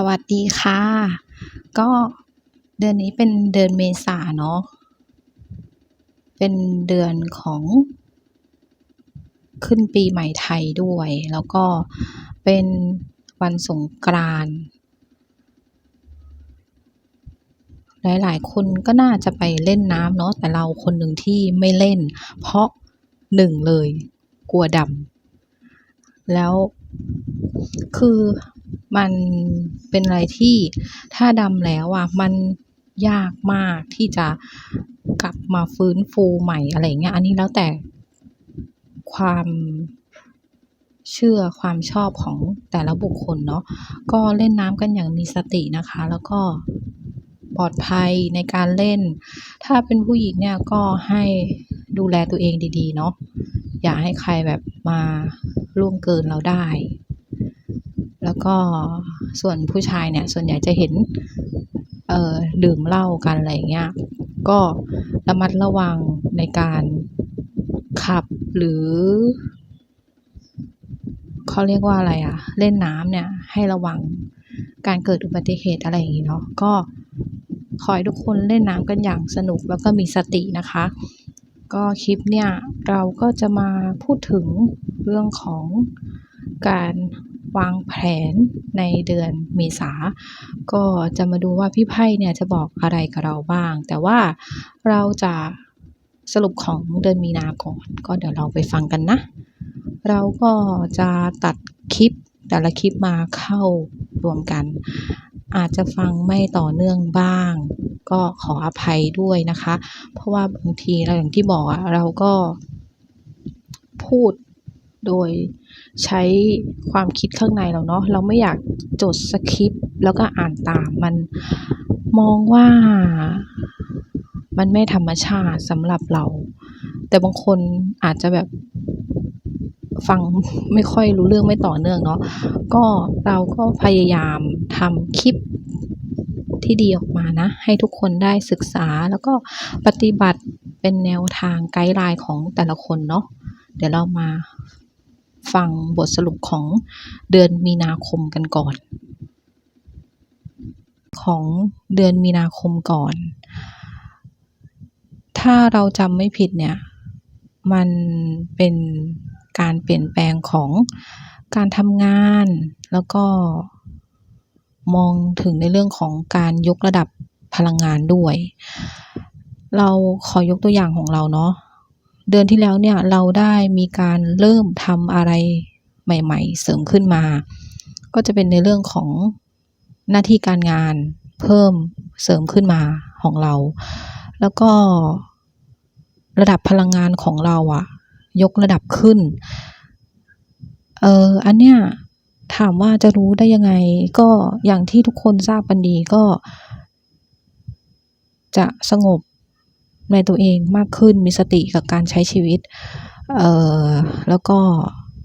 สวัสดีค่ะ ก็เดือนนี้เป็นเดือนเมษาเนาะเป็นเดือนของขึ้นปีใหม่ไทยด้วย แล้วก็เป็นวันสงกรานต์หลายๆ คนก็น่าจะไปเล่นน้ำเนาะแต่เราคนหนึ่งที่ไม่เล่น เพราะหนึ่งเลย กลัวดำแล้วคือ มันเป็นอะไรที่ถ้าดำแล้วอะมันยากมากที่จะกลับมาฟื้นฟูใหม่อะไรเงี้ยอันนี้แล้วแต่ความเชื่อความชอบของแต่ละบุคคลเนาะก็เล่นน้ำกันอย่างมีสตินะคะ แล้วก็ปลอดภัยในการเล่น ถ้าเป็นผู้หญิงเนี่ยก็ให้ดูแลตัวเองดีๆเนาะอย่าให้ใครแบบมาล่วงเกินเราได้ แล้วก็ส่วนผู้ชายเนี่ยส่วนใหญ่จะเห็นเอ่อดื่มเหล้ากันอะไรเงี้ยก็ระมัดระวังในการขับหรือเขาเรียกว่าอะไรอะเล่นน้ำเนี่ยให้ระวังการเกิดอุบัติเหตุอะไรอย่างงี้เนาะก็ขอให้ทุกคนเล่นน้ำกันอย่างสนุกแล้วก็มีสตินะคะ ก็คลิปเนี่ยเราก็จะมาพูดถึงเรื่องของการ วางแผนในเดือนเมษา ก็จะมาดูว่าพี่ไพ่เนี่ยจะบอกอะไรกับเราบ้าง แต่ว่าเราจะสรุปของเดือนมีนาก่อนก็เดี๋ยวเราไปฟังกันนะ เราก็จะตัดคลิปแต่ละคลิปมาเข้ารวมกัน อาจจะฟังไม่ต่อเนื่องบ้าง ก็ขออภัยด้วยนะคะ เพราะว่าบางทีเราอย่างที่บอกอะเราก็พูด โดยใช้ความคิดข้างในเราเนาะเราไม่อยากจดสคริปต์แล้วก็อ่านตามมันมองว่ามันไม่ธรรมชาติสำหรับเรา แต่บางคนอาจจะแบบฟังไม่ค่อยรู้เรื่องไม่ต่อเนื่องเนาะก็เราก็พยายามทำคลิปที่ดีออกมานะ ให้ทุกคนได้ศึกษาแล้วก็ปฏิบัติเป็นแนวทางไกด์ไลน์ของแต่ละคนเนาะเดี๋ยวเรามา ฟังบทสรุปของเดือนมีนาคมกันก่อน ของเดือนมีนาคมก่อน ถ้าเราจำไม่ผิดเนี่ย มันเป็นการเปลี่ยนแปลงของการทำงานแล้วก็มองถึงในเรื่องของการยกระดับพลังงานด้วย เราขอยกตัวอย่างของเราเนาะ เดือนที่แล้วเนี่ยเราได้มีการเริ่มทำอะไรใหม่ ๆ เสริมขึ้นมา ก็จะเป็นในเรื่องของหน้าที่การงานเพิ่มเสริมขึ้นมาของเรา แล้วก็ระดับพลังงานของเราอะยกระดับขึ้น เอออันเนี้ยถามว่าจะรู้ได้ยังไง ก็อย่างที่ทุกคนทราบกันดีก็ จะสงบ ในตัวเองมากขึ้นมีสติกับการใช้ชีวิต เอ่อ แล้วก็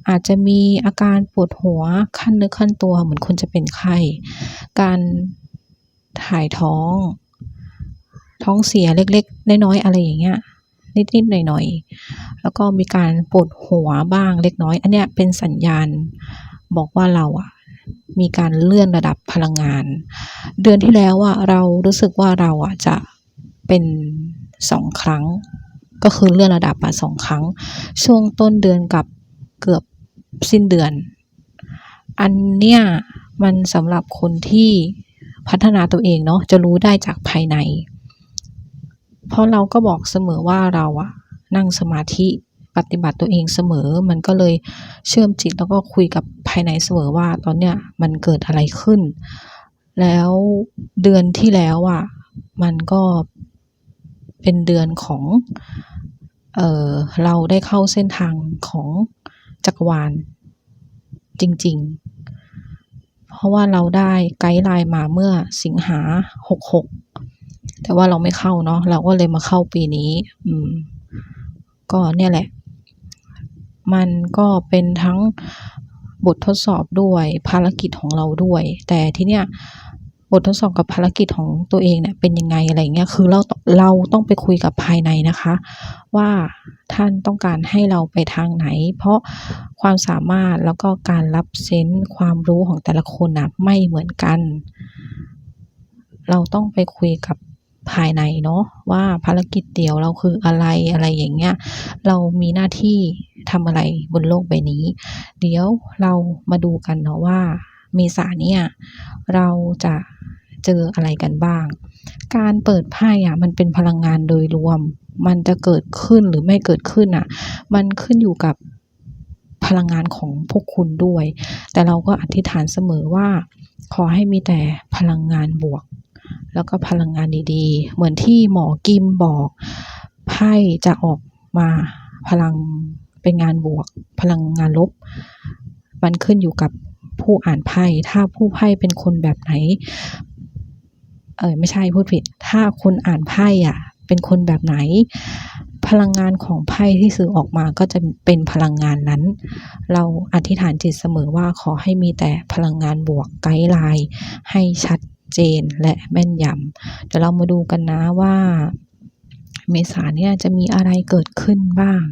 อาจจะมีอาการปวดหัวขั้นเนื้อขั้นตัวเหมือนคนจะเป็นไข้ การถ่ายท้อง ท้องเสียเล็กๆ น้อยๆ อะไรอย่างเงี้ย นิดๆ หน่อยๆ แล้วก็มีการปวดหัวบ้างเล็กน้อย อันเนี้ยเป็นสัญญาณบอกว่าเราอะมีการเลื่อนระดับพลังงาน เดือนที่แล้วอะเรารู้สึกว่าเราอะจะเป็น สองครั้ง ก็คือเลื่อนระดับอะสองครั้ง ช่วงต้นเดือนกับเกือบสิ้นเดือน อันเนี้ยมันสำหรับคนที่พัฒนาตัวเองเนาะจะรู้ได้จากภายใน เพราะเราก็บอกเสมอว่าเราอะนั่งสมาธิปฏิบัติตัวเองเสมอ มันก็เลยเชื่อมจิตแล้วก็คุยกับภายในเสมอว่าตอนเนี้ยมันเกิดอะไรขึ้น แล้วเดือนที่แล้วอะมันก็ เป็นเดือนของเออเราได้เข้าเส้นทางของจักรวาลจริง ๆ เพราะว่าเราได้ไกด์ไลน์มาเมื่อสิงหาหกหกแต่ว่าเราไม่เข้าเนาะเราก็เลยมาเข้าปีนี้ อืม ก็เนี่ยแหละ มันก็เป็นทั้งบททดสอบด้วยภารกิจของเราด้วย แต่ที่เนี้ย บททดสอบกับภารกิจของตัวเองเนี่ยเป็นยังไงอะไรเงี้ยคือเราเราต้องไปคุยกับภายในนะคะ ว่าท่านต้องการให้เราไปทางไหน เพราะความสามารถแล้วก็การรับเซนส์ความรู้ของแต่ละคนนะไม่เหมือนกัน เราต้องไปคุยกับภายในเนาะว่าภารกิจเดี่ยวเราคืออะไรอะไรอย่างเงี้ย เรามีหน้าที่ทำอะไรบนโลกใบนี้ เดี๋ยวเรามาดูกันเนาะว่า เมษาเนี่ยเราจะเจออะไรกันบ้าง การเปิดไพ่อะมันเป็นพลังงานโดยรวม มันจะเกิดขึ้นหรือไม่เกิดขึ้นอะมันขึ้นอยู่กับพลังงานของพวกคุณด้วย แต่เราก็อธิษฐานเสมอว่า ขอให้มีแต่พลังงานบวก แล้วก็พลังงานดีๆ เหมือนที่หมอกิมบอกไพ่จะออกมาพลังเป็นงานบวก พลังงานลบ มันขึ้นอยู่กับ ผู้อ่านไพ่ถ้าผู้ไพ่เป็นคนแบบไหน เออไม่ใช่พูดผิด ถ้าคนอ่านไพ่อะ เป็นคนแบบไหน พลังงานของไพ่ที่สื่อออกมาก็จะเป็นพลังงานนั้น เราอธิษฐานจิตเสมอว่าขอให้มีแต่พลังงานบวกไกด์ไลน์ให้ชัดเจนและแม่นยำเดี๋ยวเรามาดูกันนะว่า เมษาเนี่ยจะมีอะไรเกิดขึ้นบ้าง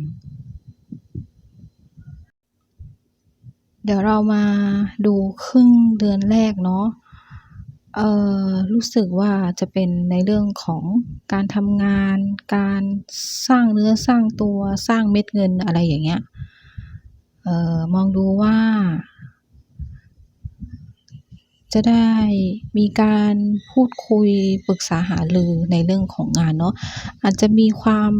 เดี๋ยวเรามาดูครึ่งเดือนแรกเนาะเอ่อรู้สึกว่าจะเป็นในเรื่องของการทำงาน การสร้างเนื้อสร้างตัวสร้างเม็ดเงินอะไรอย่างเงี้ยเอ่อมองดูว่า จะได้มีการพูดคุยปรึกษาหารือในเรื่องของงานเนาะอาจจะมีความ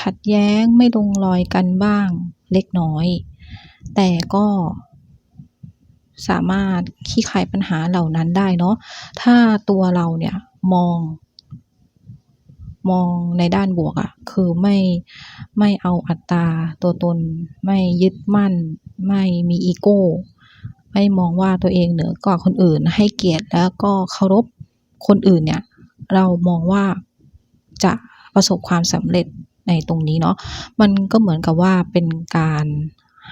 ขัดแย้งไม่ลงรอยกันบ้างเล็กน้อย แต่ก็สามารถคลี่คลายปัญหาเหล่านั้นได้เนาะ ถ้าตัวเราเนี่ยมอง มองในด้านบวกอะ คือไม่ไม่เอาอัตราตัวตน ไม่ยึดมั่น ไม่มีอีโก้ ไม่มองว่าตัวเองเหนือกว่าคนอื่น ให้เกียรติแล้วก็เคารพคนอื่นเนี่ย เรามองว่าจะประสบความสำเร็จในตรงนี้เนาะ มันก็เหมือนกับว่าเป็นการ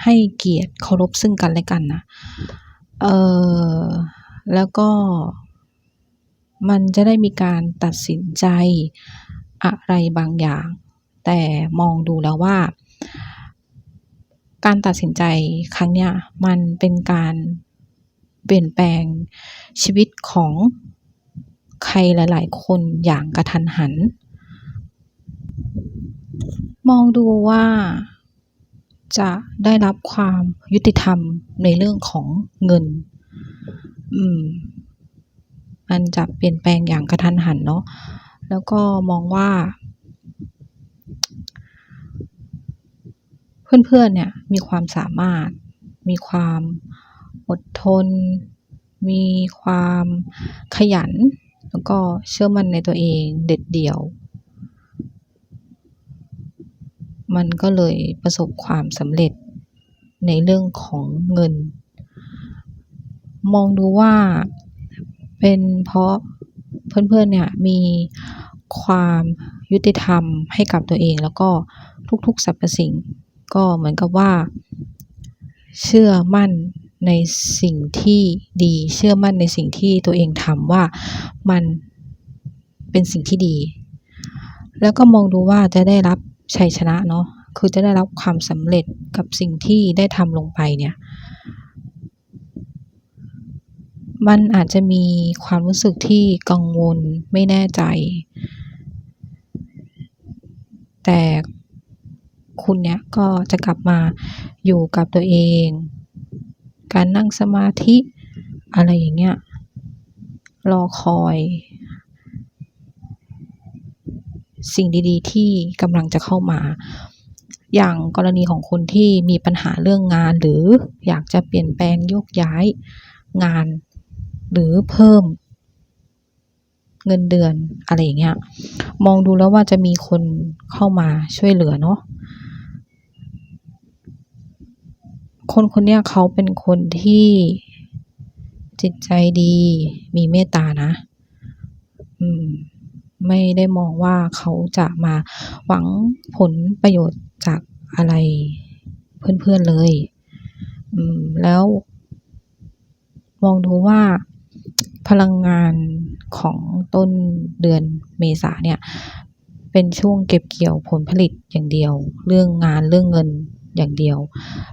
ให้เกียรติเคารพซึ่งกันและกันนะเออแล้วก็ มันจะได้มีการตัดสินใจอะไรบางอย่าง แต่มองดูแล้วว่า การตัดสินใจครั้งเนี้ยมันเป็นการเปลี่ยนแปลงชีวิตของใครหลาย ๆ คนอย่างกระทันหัน มองดูว่า จะได้รับความยุติธรรมในเรื่องของเงิน อืม มันจะเปลี่ยนแปลงอย่างกระทันหันเนาะ แล้วก็มองว่า เพื่อนๆ เนี่ย มีความสามารถ มีความอดทน มีความขยัน แล้วก็เชื่อมั่นในตัวเองเด็ดเดี่ยว มันก็เลยประสบความสำเร็จในเรื่องของเงิน มองดูว่าเป็นเพราะเพื่อนๆเนี่ยมีความยุติธรรมให้กับตัวเอง แล้วก็ทุกๆสรรพสิ่ง ก็เหมือนกับว่า เชื่อมั่นในสิ่งที่ดีเชื่อมั่นในสิ่งที่ตัวเองทำว่ามันเป็นสิ่งที่ดี แล้วก็มองดูว่าจะได้รับ ชัยชนะเนาะคือจะได้รับความสำเร็จกับสิ่งที่ได้ทำลงไปเนี่ย มันอาจจะมีความรู้สึกที่กังวลไม่แน่ใจ แต่คุณเนี่ยก็จะกลับมาอยู่กับตัวเอง การนั่งสมาธิอะไรอย่างเงี้ยรอคอย สิ่งดีๆ ที่กำลังจะเข้ามา อย่างกรณีของคนที่มีปัญหาเรื่องงาน หรืออยากจะเปลี่ยนแปลงโยกย้ายงาน หรือเพิ่มเงินเดือนอะไรอย่างเงี้ย มองดูแล้วว่าจะมีคนเข้ามาช่วยเหลือเนาะคนคนเนี้ยเขาเป็นคนที่จิตใจดีมีเมตตานะ อืม ไม่ได้มองว่าเขาจะมาหวังผลประโยชน์จากอะไรเพื่อนๆเลยแล้วมองดูว่าพลังงานของต้นเดือนเมษาเนี่ย เป็นช่วงเก็บเกี่ยวผลผลิตอย่างเดียว เรื่องงานเรื่องเงินอย่างเดียว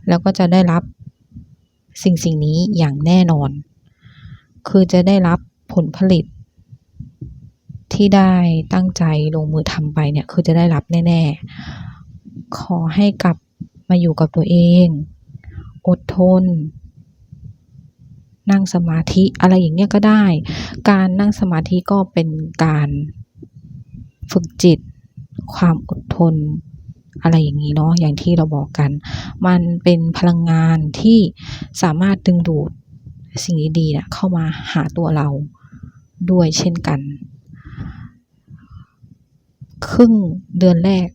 แล้วก็จะได้รับสิ่งสิ่งนี้อย่างแน่นอน คือจะได้รับผลผลิต ที่ได้ตั้งใจลงมือทำไปเนี่ยคือจะได้รับแน่ๆ ขอให้กลับมาอยู่กับตัวเอง อดทน นั่งสมาธิอะไรอย่างเงี้ยก็ได้ การนั่งสมาธิก็เป็นการฝึกจิต ความอดทน อะไรอย่างนี้เนาะอย่างที่เราบอกกัน มันเป็นพลังงานที่สามารถดึงดูดสิ่งดีๆนะเข้ามาหาตัวเราด้วยเช่นกัน ครึ่งเดือนแรก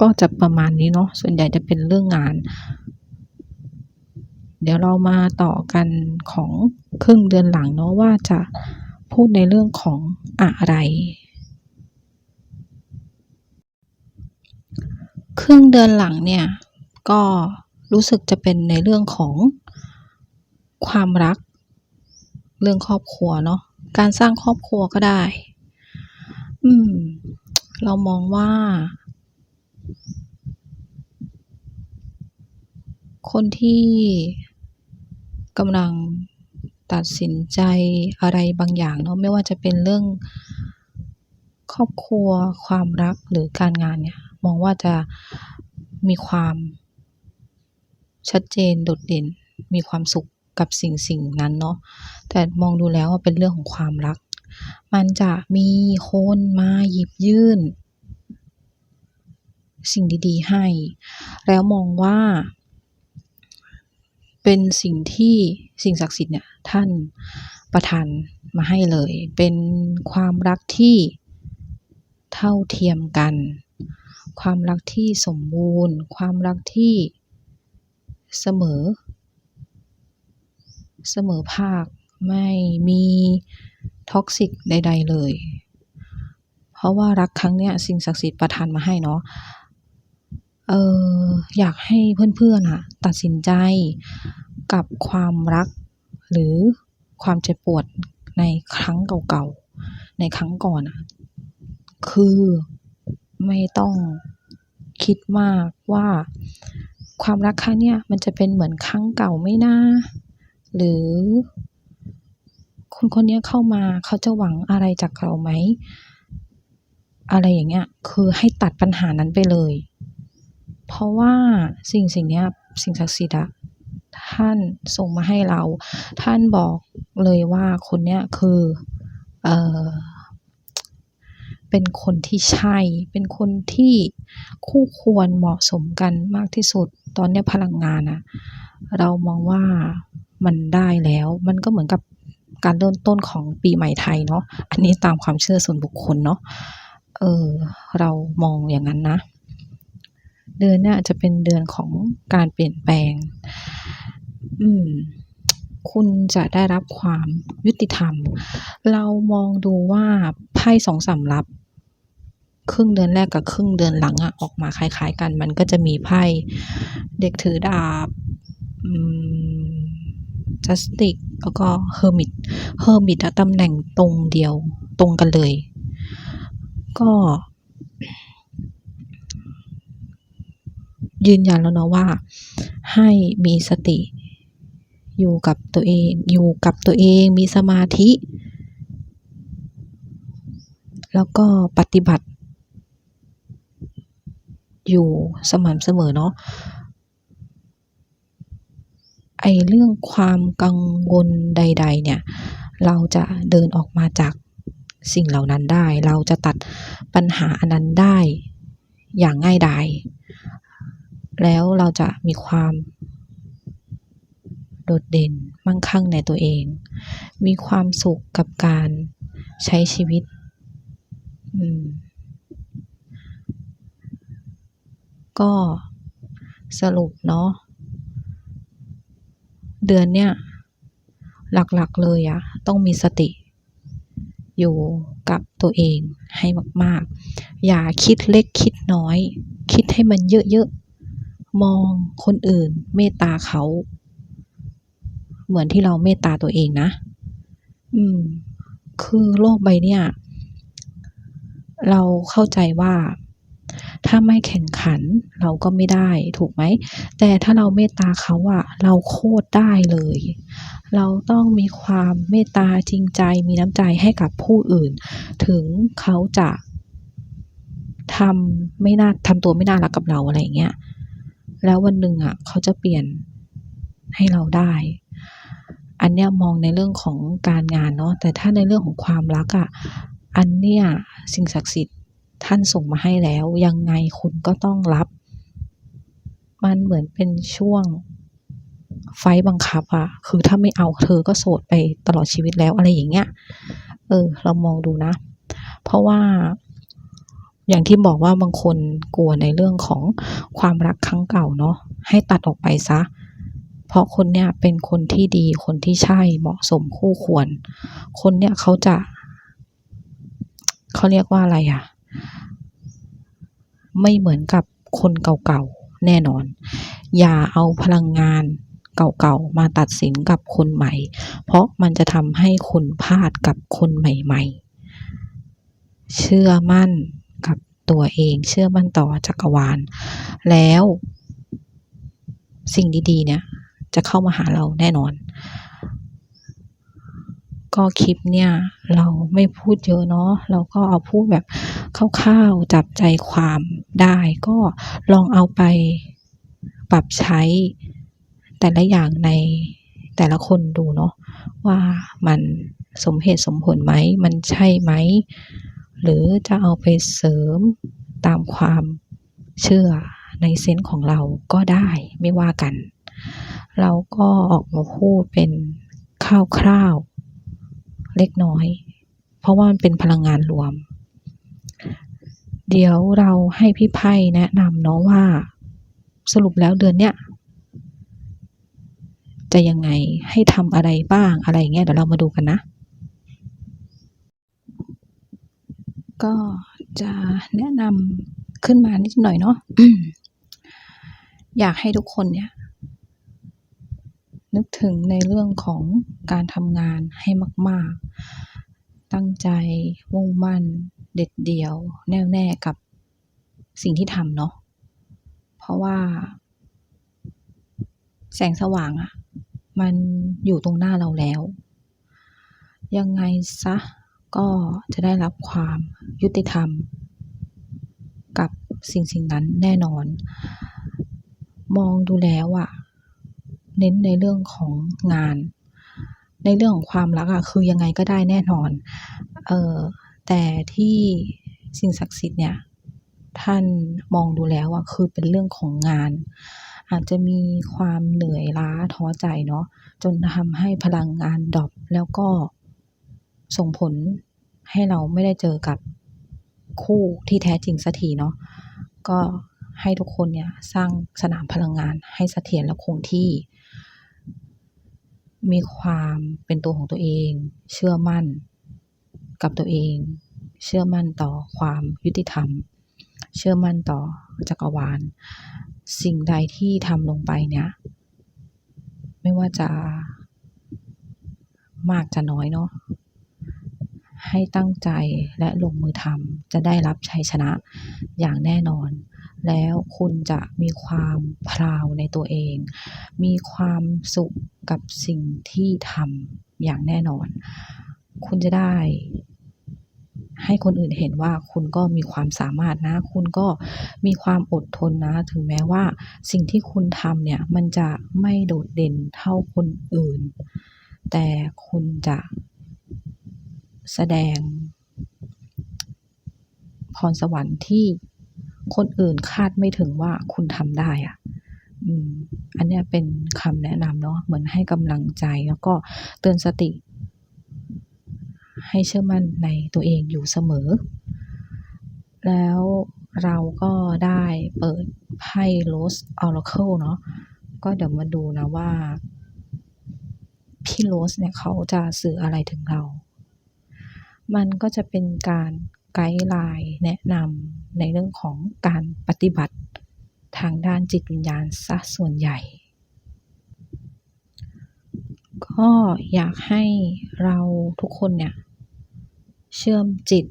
ก็จะประมาณนี้เนาะส่วนใหญ่จะเป็นเรื่องงาน เดี๋ยวเรามาต่อกันของครึ่งเดือนหลังเนาะว่าจะพูดในเรื่องของอะไร ครึ่งเดือนหลังเนี่ย ก็รู้สึกจะเป็นในเรื่องของความรัก เรื่องครอบครัวเนาะการสร้างครอบครัวก็ได้ อืม เรามองว่า คนที่กำลังตัดสินใจอะไรบางอย่างเนาะไม่ว่าจะเป็นเรื่องครอบครัวความรักหรือการงานเนี่ย มองว่าจะมีความชัดเจนโดดเด่น มีความสุขกับสิ่งสิ่งนั้นเนาะแต่มองดูแล้วอะเป็นเรื่องของความรัก มันจะมีคนมาหยิบยื่น สิ่งดีๆให้ แล้วมองว่า เป็นสิ่งที่สิ่งศักดิ์สิทธิ์เนี่ยท่านประทานมาให้เลย เป็นความรักที่เท่าเทียมกัน ความรักที่สมบูรณ์ ความรักที่เสมอ เสมอภาค ไม่มี toxic ใด ๆ เลย เพราะว่ารักครั้งเนี้ยสิ่งศักดิ์สิทธิ์ประทานมาให้เนาะเอออยากให้เพื่อนๆอะตัดสินใจกับความรัก หรือความเจ็บปวดในครั้งเก่าๆ ในครั้งก่อนอะคือไม่ต้องคิดมากว่าความรักครั้งเนี้ยมันจะเป็นเหมือนครั้งเก่าไหมนะหรือ คนคนนี้เข้ามาเขาจะหวังอะไรจากเราไหม อะไรอย่างเงี้ย คือให้ตัดปัญหานั้นไปเลย เพราะว่าสิ่งสิ่งเนี้ยสิ่งศักดิ์สิทธิ์อะท่านส่งมาให้เรา ท่านบอกเลยว่าคนเนี้ยคือเอ่อเป็นคนที่ใช่ เป็นคนที่คู่ควรเหมาะสมกันมากที่สุด ตอนเนี้ยพลังงานอะเรามองว่ามันได้แล้ว มันก็เหมือนกับ การเริ่มต้นของปีใหม่ไทยเนาะอันนี้ตามความเชื่อส่วนบุคคลเนาะเออเรามองอย่างนั้นนะ เดือนเนี้ยจะเป็นเดือนของการเปลี่ยนแปลง อืมคุณจะได้รับความยุติธรรม เรามองดูว่าไพ่สองสำรับครึ่งเดือนแรกกับครึ่งเดือนหลังอะออกมาคล้าย ๆ กัน มันก็จะมีไพ่เด็กถือดาบอืม Justice แล้วก็ Hermit Hermit อะตำแหน่งตรงเดียวตรงกันเลย ก็ยืนยันแล้วเนาะว่าให้มีสติ อยู่กับตัวเอง อยู่กับตัวเองมีสมาธิ แล้วก็ปฏิบัติ อยู่สม่ำเสมอเนาะ ไอ้เรื่องความกังวลใด ๆ เนี่ย เราจะเดินออกมาจากสิ่งเหล่านั้นได้ เราจะตัดปัญหาอันนั้นได้อย่างง่ายดายแล้วเราจะมีความโดดเด่นมั่งคั่งในตัวเอง มีความสุขกับการใช้ชีวิตอืมก็สรุปเนาะ เดือนเนี้ยหลักๆเลยอะต้องมีสติ อยู่กับตัวเองให้มากๆ อย่าคิดเล็กคิดน้อย คิดให้มันเยอะๆ มองคนอื่นเมตตาเขา เหมือนที่เราเมตตาตัวเองนะ อืม คือโลกใบเนี้ยเราเข้าใจว่า ถ้าไม่แข่งขันเราก็ไม่ได้ถูกไหม แต่ถ้าเราเมตตาเขาอะเราโคตรได้เลย เราต้องมีความเมตตาจริงใจมีน้ำใจให้กับผู้อื่น ถึงเขาจะทำไม่น่าทำตัวไม่น่ารักกับเราอะไรเงี้ย แล้ววันหนึ่งอะเขาจะเปลี่ยนให้เราได้ อันเนี้ยมองในเรื่องของการงานเนาะแต่ถ้าในเรื่องของความรักอะอันเนี้ยสิ่งศักดิ์สิทธิ์ ท่านส่งมาให้แล้ว ยังไงคุณก็ต้องรับ มันเหมือนเป็นช่วงไฟบังคับอะคือถ้าไม่เอาเธอก็โสดไปตลอดชีวิตแล้วอะไรอย่างเงี้ย เออ เรามองดูนะ เพราะว่า อย่างที่บอกว่าบางคนกลัวในเรื่องของความรักครั้งเก่าเนาะ ให้ตัดออกไปเสียเพราะคนเนี้ยเป็นคนที่ดี คนที่ใช่ เหมาะสมคู่ควร คนเนี้ยเขาจะ เขาเรียกว่าอะไรอะ ไม่เหมือนกับคนเก่าๆ แน่นอน อย่าเอาพลังงานเก่าๆ มาตัดสินกับคนใหม่ เพราะมันจะทำให้คุณพลาดกับคนใหม่ๆ เชื่อมั่นกับตัวเอง เชื่อมั่นต่อจักรวาล แล้วสิ่งดีๆ เนี่ยจะเข้ามาหาเราแน่นอน ก็คลิปเนี่ยเราไม่พูดเยอะเนาะเราก็เอาพูดแบบคร่าวๆจับใจความได้ก็ลองเอาไปปรับใช้แต่ละอย่างในแต่ละคนดูเนาะว่ามันสมเหตุสมผลไหม มันใช่ไหม หรือจะเอาไปเสริมตามความเชื่อในเซนส์ของเราก็ได้ไม่ว่ากัน เราก็ออกมาพูดเป็นคร่าวๆ เล็กน้อย เพราะว่ามันเป็นพลังงานรวม เดี๋ยวเราให้พี่ไพ่แนะนำเนาะว่า สรุปแล้วเดือนเนี้ยจะยังไงให้ทำอะไรบ้างอะไรอย่างเงี้ยเดี๋ยวเรามาดูกันนะ ก็จะแนะนำขึ้นมานิดหน่อยเนาะอยากให้ทุกคนเนี่ย นึกถึงในเรื่องของการทำงานให้มาก ๆ ตั้งใจมุ่งมั่น เด็ดเดี่ยว แน่วแน่กับสิ่งที่ทำเนาะ เพราะว่า แสงสว่างอะมันอยู่ตรงหน้าเราแล้ว ยังไงเสียก็จะได้รับความยุติธรรม กับสิ่งๆนั้นแน่นอน มองดูแล้วอะ เน้นในเรื่องของงาน ในเรื่องของความรักอะคือยังไงก็ได้แน่นอน เออแต่ที่สิ่งศักดิ์สิทธิ์เนี่ยท่านมองดูแล้วอะคือเป็นเรื่องของงาน อาจจะมีความเหนื่อยล้าท้อใจเนาะจนทำให้พลังงานดรอปแล้วก็ส่งผลให้เราไม่ได้เจอกับคู่ที่แท้จริงสักทีเนาะก็ให้ทุกคนเนี่ยสร้างสนามพลังงานให้เสถียรและคงที่ มีความเป็นตัวของตัวเอง เชื่อมั่นกับตัวเอง เชื่อมั่นต่อความยุติธรรม เชื่อมั่นต่อจักรวาล สิ่งใดที่ทำลงไปเนี่ย ไม่ว่าจะมากจะน้อยเนาะให้ตั้งใจและลงมือทำจะได้รับชัยชนะอย่างแน่นอน แล้วคุณจะมีความพราวในตัวเอง มีความสุขกับสิ่งที่ทำอย่างแน่นอน คุณจะได้ ให้คนอื่นเห็นว่าคุณก็มีความสามารถนะ คุณก็มีความอดทนนะ ถึงแม้ว่าสิ่งที่คุณทำเนี่ย มันจะไม่โดดเด่นเท่าคนอื่น แต่คุณจะแสดงพรสวรรค์ที่ คนอื่นคาดไม่ถึงว่าคุณทำได้อะอันนี้เป็นคำแนะนำเนาะเหมือนให้กำลังใจแล้วก็เตือนสติ ให้เชื่อมั่นในตัวเองอยู่เสมอ แล้วเราก็ได้เปิดไพ่ Rose Oracle เนาะก็เดี๋ยวมาดูนะว่า พี่ Rose เนี่ยเขาจะสื่ออะไรถึงเรา มันก็จะเป็นการ ไกด์ไลน์แนะนำในเรื่องของการปฏิบัติทางด้านจิตวิญญาณเสียส่วนใหญ่ ก็อยากให้เราทุกคนเนี่ยเชื่อมจิต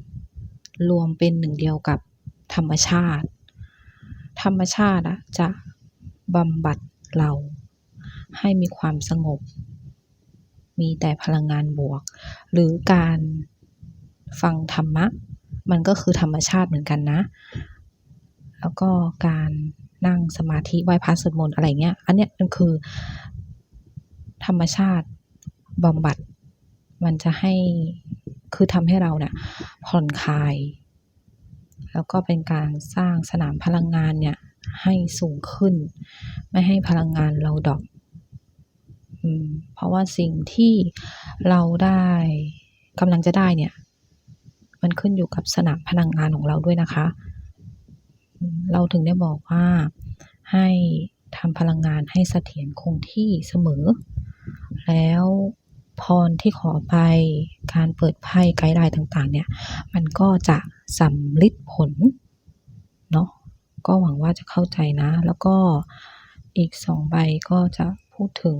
รวมเป็นหนึ่งเดียวกับธรรมชาติ ธรรมชาติอะจะบำบัดเราให้มีความสงบ มีแต่พลังงานบวก หรือการฟังธรรมะ มันก็คือธรรมชาติเหมือนกันนะ แล้วก็การนั่งสมาธิไหว้พระสวดมนต์อะไรเงี้ย อันเนี้ยมันคือ ธรรมชาติบำบัด มันจะให้คือทำให้เราเนี่ยผ่อนคลาย แล้วก็เป็นการสร้างสนามพลังงานเนี่ยให้สูงขึ้น ไม่ให้พลังงานเราดรอปเพราะว่าสิ่งที่เราได้กำลังจะได้เนี่ย มันขึ้นอยู่กับสนามพลังงานของเราด้วยนะคะ เราถึงได้บอกว่าให้ทำพลังงานให้เสถียรคงที่เสมอ แล้วพรที่ขอไปการเปิดไพ่ไกด์ไลน์ต่างๆ เนี่ย มันก็จะสำฤทธิ์ผล เนาะก็หวังว่าจะเข้าใจนะ แล้วก็อีก2ใบก็จะพูดถึง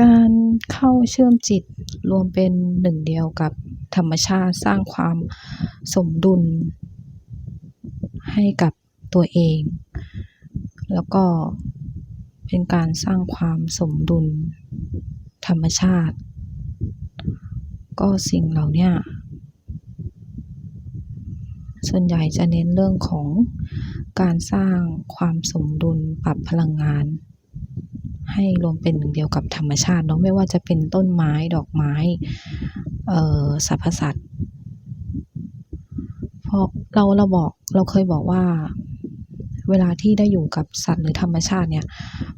การเข้าเชื่อมจิตรวมเป็นหนึ่งเดียวกับธรรมชาติสร้างความสมดุลให้กับตัวเอง แล้วก็เป็นการสร้างความสมดุลธรรมชาติ ก็สิ่งเหล่านี้ส่วนใหญ่จะเน้นเรื่องของการสร้างความสมดุลปรับพลังงาน ให้รวมเป็นหนึ่งเดียวกับธรรมชาติเนาะไม่ว่าจะเป็นต้นไม้ดอกไม้เอ่อสรรพสัตว์เพราะเราเราบอกเราเคยบอกว่าเวลาที่ได้อยู่กับสัตว์หรือธรรมชาติเนี่ย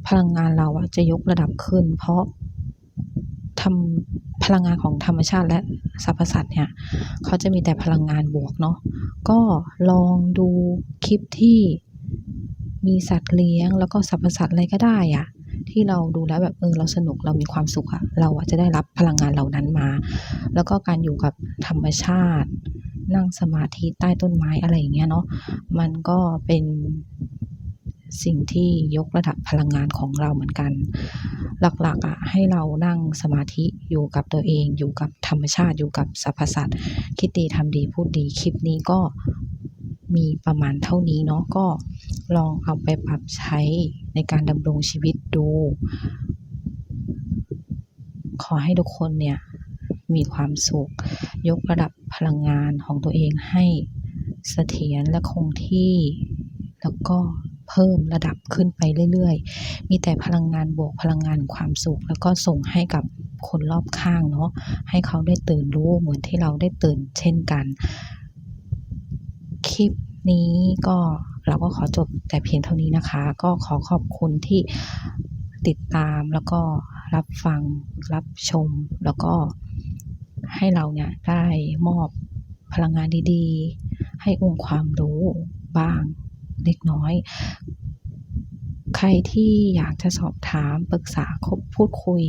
พลังงานเราอะจะยกระดับขึ้น เพราะทำพลังงานของธรรมชาติและสรรพสัตว์เนี่ยเขาจะมีแต่พลังงานบวกเนาะก็ลองดูคลิปที่มีสัตว์เลี้ยง แล้วก็สรรพสัตว์อะไรก็ได้อะ ที่เราดูแล้วแบบเออเราสนุกเรามีความสุขอะเราอะจะได้รับพลังงานเหล่านั้นมา แล้วก็การอยู่กับธรรมชาติ นั่งสมาธิใต้ต้นไม้อะไรอย่างเงี้ยเนาะมันก็เป็นสิ่งที่ยกระดับพลังงานของเราเหมือนกัน หลักๆอะให้เรานั่งสมาธิอยู่กับตัวเอง อยู่กับธรรมชาติอยู่กับสรรพสัตว์คิดดีทำดีพูดดีคลิปนี้ก็ มีประมาณเท่านี้เนาะก็ลองเอาไปปรับใช้ในการดำรงชีวิตดู ขอให้ทุกคนเนี่ยมีความสุข ยกระดับพลังงานของตัวเองให้เสถียรและคงที่ แล้วก็เพิ่มระดับขึ้นไปเรื่อยๆ มีแต่พลังงานบวกพลังงานความสุข แล้วก็ส่งให้กับคนรอบข้างเนาะให้เขาได้ตื่นรู้เหมือนที่เราได้ตื่นเช่นกัน คลิปนี้ก็เราก็ขอจบแต่เพียงเท่านี้นะคะ ก็ขอขอบคุณที่ติดตามแล้วก็รับฟังรับชม แล้วก็ให้เราเนี่ยได้มอบพลังงานดีๆ ให้องค์ความรู้บ้างเล็กน้อย ใครที่อยากจะสอบถามปรึกษาคบพูดคุย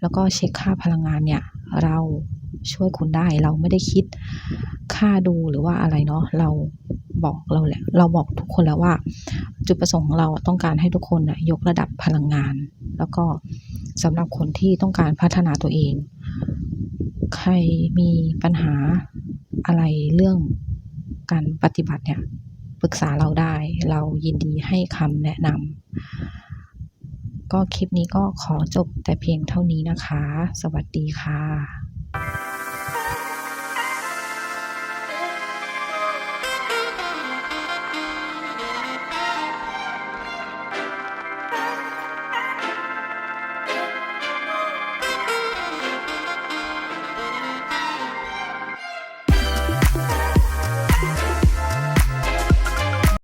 แล้วก็เช็กค่าพลังงานเนี่ยเรา ช่วยคุณได้เราไม่ได้คิดค่าดูหรือว่าอะไรเนาะเราบอกเราแหละเราบอกทุกคนแล้วว่า จุดประสงค์ของเราต้องการให้ทุกคนนะยกระดับพลังงาน แล้วก็สำหรับคนที่ต้องการพัฒนาตัวเอง ใครมีปัญหาอะไรเรื่องการปฏิบัติเนี่ยปรึกษาเราได้ เรายินดีให้คำแนะนำก็คลิปนี้ก็ขอจบแต่เพียงเท่านี้นะคะ สวัสดีค่ะ